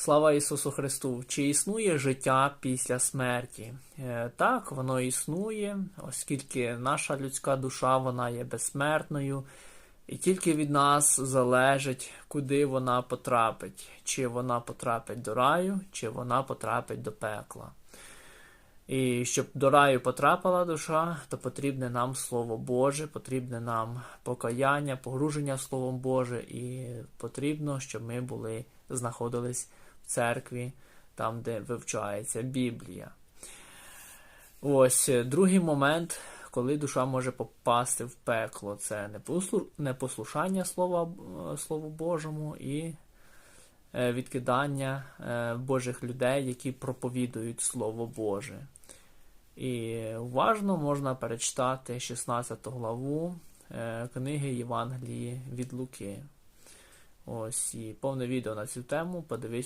Слава Ісусу Христу! Чи існує життя після смерті? Е, Так, воно існує, оскільки наша людська душа вона є безсмертною, і тільки від нас залежить, куди вона потрапить, чи вона потрапить до раю, чи вона потрапить до пекла. І щоб до раю потрапила душа, то потрібне нам Слово Боже, потрібне нам покаяння, погруження Словом Боже, і потрібно, щоб ми були, знаходились в церкві, там, де вивчається Біблія. Ось е, другий момент, коли душа може попасти в пекло, це непослу- непослушання Слова, е, Слову Божому і е, відкидання Божих людей, які проповідують Слово Боже. І уважно можна перечитати 16 главу е, книги Євангелії від Луки. Ось і повне відео на цю тему подивись